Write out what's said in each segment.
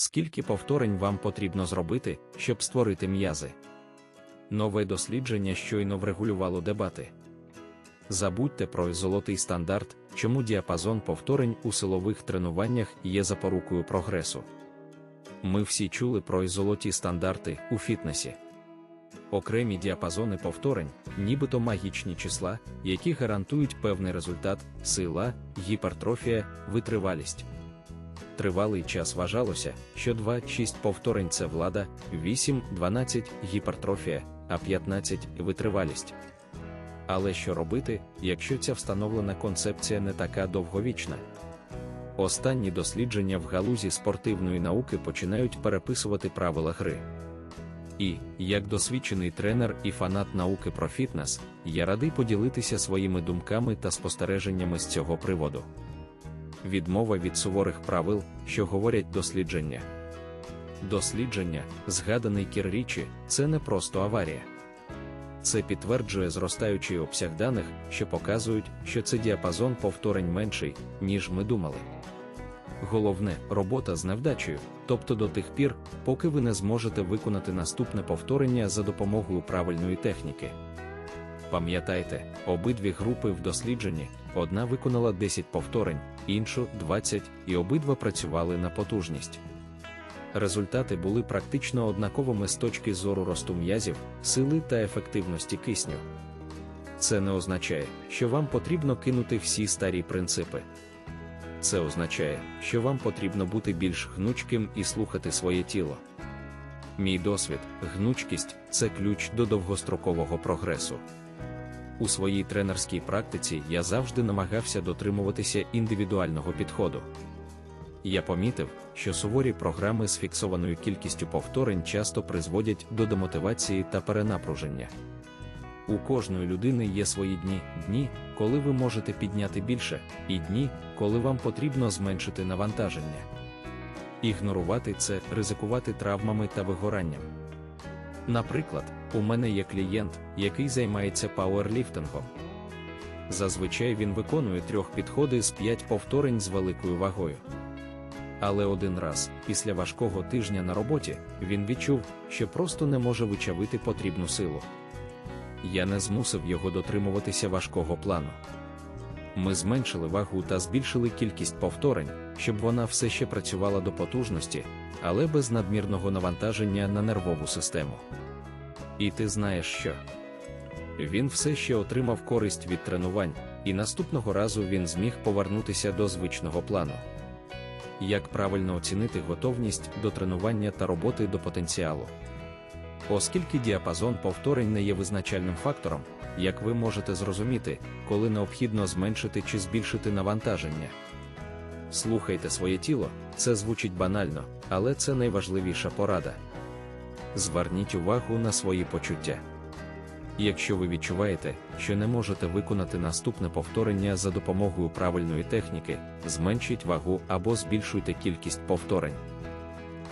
скільки повторень вам потрібно зробити, щоб створити м'язи. Нове дослідження щойно врегулювало дебати. Забудьте про золотий стандарт, чому діапазон повторень у силових тренуваннях є запорукою прогресу. Ми всі чули про золоті стандарти у фітнесі. Окремі діапазони повторень, нібито магічні числа, які гарантують певний результат, сила, гіпертрофія, витривалість. Тривалий час вважалося, що 2-6 повторень це влада, 8-12 гіпертрофія, а 15 витривалість. Але що робити, якщо ця встановлена концепція не така довговічна? Останні дослідження в галузі спортивної науки починають переписувати правила гри. І, як досвідчений тренер і фанат науки про фітнес, я радий поділитися своїми думками та спостереженнями з цього приводу. Відмова від суворих правил, що говорять дослідження. Дослідження, згаданий Кіррічі, це не просто аварія. Це підтверджує зростаючий обсяг даних, що показують, що це діапазон повторень менший, ніж ми думали. Головне робота з невдачею, тобто до тих пір, поки ви не зможете виконати наступне повторення за допомогою правильної техніки. Пам'ятайте, обидві групи в дослідженні одна виконала 10 повторень, іншу 20, і обидва працювали на потужність. Результати були практично однаковими з точки зору росту м'язів, сили та ефективності кисню. Це не означає, що вам потрібно кинути всі старі принципи. Це означає, що вам потрібно бути більш гнучким і слухати своє тіло. Мій досвід, гнучкість це ключ до довгострокового прогресу. У своїй тренерській практиці я завжди намагався дотримуватися індивідуального підходу. Я помітив, що суворі програми з фіксованою кількістю повторень часто призводять до демотивації та перенапруження. У кожної людини є свої дні, дні, коли ви можете підняти більше, і дні, коли вам потрібно зменшити навантаження. Ігнорувати це ризикувати травмами та вигоранням. Наприклад, у мене є клієнт, який займається пауерліфтингом. Зазвичай він виконує трьох підходи з п'ять повторень з великою вагою. Але один раз, після важкого тижня на роботі, він відчув, що просто не може вичавити потрібну силу. Я не змусив його дотримуватися важкого плану. Ми зменшили вагу та збільшили кількість повторень, щоб вона все ще працювала до потужності, але без надмірного навантаження на нервову систему. І ти знаєш що? Він все ще отримав користь від тренувань, і наступного разу він зміг повернутися до звичного плану. Як правильно оцінити готовність до тренування та роботи до потенціалу? Оскільки діапазон повторень не є визначальним фактором, як ви можете зрозуміти, коли необхідно зменшити чи збільшити навантаження. Слухайте своє тіло, це звучить банально, але це найважливіша порада. Зверніть увагу на свої почуття. Якщо ви відчуваєте, що не можете виконати наступне повторення за допомогою правильної техніки, зменшіть вагу або збільшуйте кількість повторень.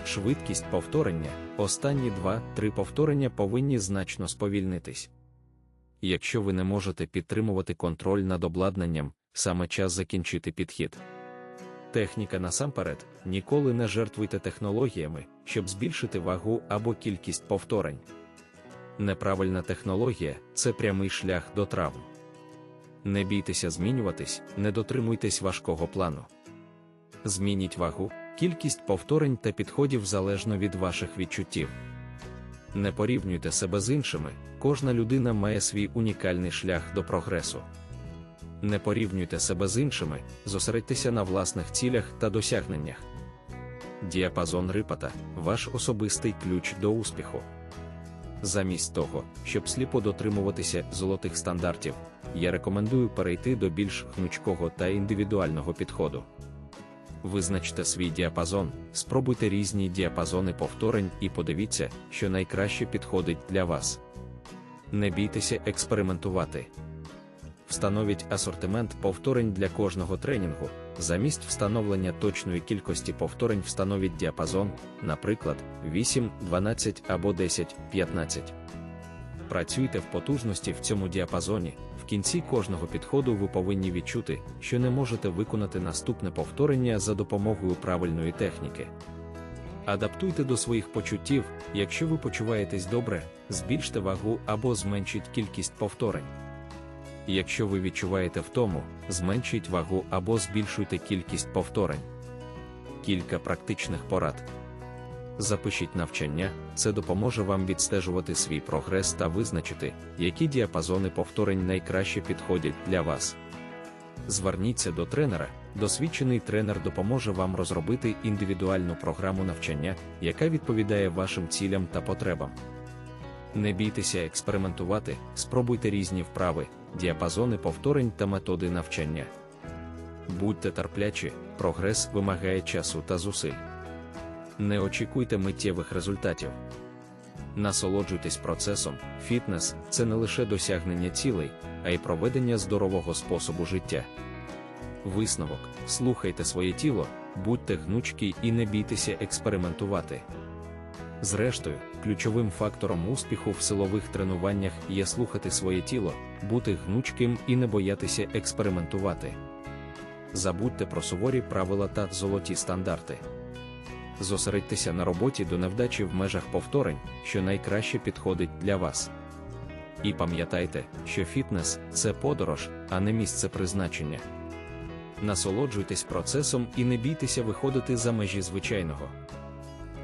Швидкість повторення, останні 2-3 повторення повинні значно сповільнитись. Якщо ви не можете підтримувати контроль над обладнанням, саме час закінчити підхід. Техніка насамперед, ніколи не жертвуйте технологіями, щоб збільшити вагу або кількість повторень. Неправильна технологія це прямий шлях до травм. Не бійтеся змінюватись, не дотримуйтесь важкого плану. Змініть вагу, кількість повторень та підходів залежно від ваших відчуттів. Не порівнюйте себе з іншими, кожна людина має свій унікальний шлях до прогресу. Не порівнюйте себе з іншими, зосередьтеся на власних цілях та досягненнях. Діапазон рипата ваш особистий ключ до успіху. Замість того, щоб сліпо дотримуватися золотих стандартів, я рекомендую перейти до більш гнучкого та індивідуального підходу. Визначте свій діапазон, спробуйте різні діапазони повторень і подивіться, що найкраще підходить для вас. Не бійтеся експериментувати. Встановіть асортимент повторень для кожного тренінгу. Замість встановлення точної кількості повторень встановіть діапазон, наприклад, 8, 12 або 10, 15. Працюйте в потужності в цьому діапазоні. В кінці кожного підходу ви повинні відчути, що не можете виконати наступне повторення за допомогою правильної техніки. Адаптуйте до своїх почуттів, якщо ви почуваєтесь добре, збільште вагу або зменшіть кількість повторень. Якщо ви відчуваєте втому, зменшіть вагу або збільшуйте кількість повторень. Кілька практичних порад. Запишіть навчання, це допоможе вам відстежувати свій прогрес та визначити, які діапазони повторень найкраще підходять для вас. Зверніться до тренера, досвідчений тренер допоможе вам розробити індивідуальну програму навчання, яка відповідає вашим цілям та потребам. Не бійтеся експериментувати, спробуйте різні вправи, діапазони повторень та методи навчання. Будьте терплячі, прогрес вимагає часу та зусиль. Не очікуйте миттєвих результатів. Насолоджуйтесь процесом, фітнес це не лише досягнення цілей, а й проведення здорового способу життя. Висновок: слухайте своє тіло, будьте гнучкі і не бійтеся експериментувати. Зрештою, ключовим фактором успіху в силових тренуваннях є слухати своє тіло, бути гнучким і не боятися експериментувати. Забудьте про суворі правила та золоті стандарти. Зосередьтеся на роботі до невдачі в межах повторень, що найкраще підходить для вас. І пам'ятайте, що фітнес це подорож, а не місце призначення. Насолоджуйтесь процесом і не бійтеся виходити за межі звичайного.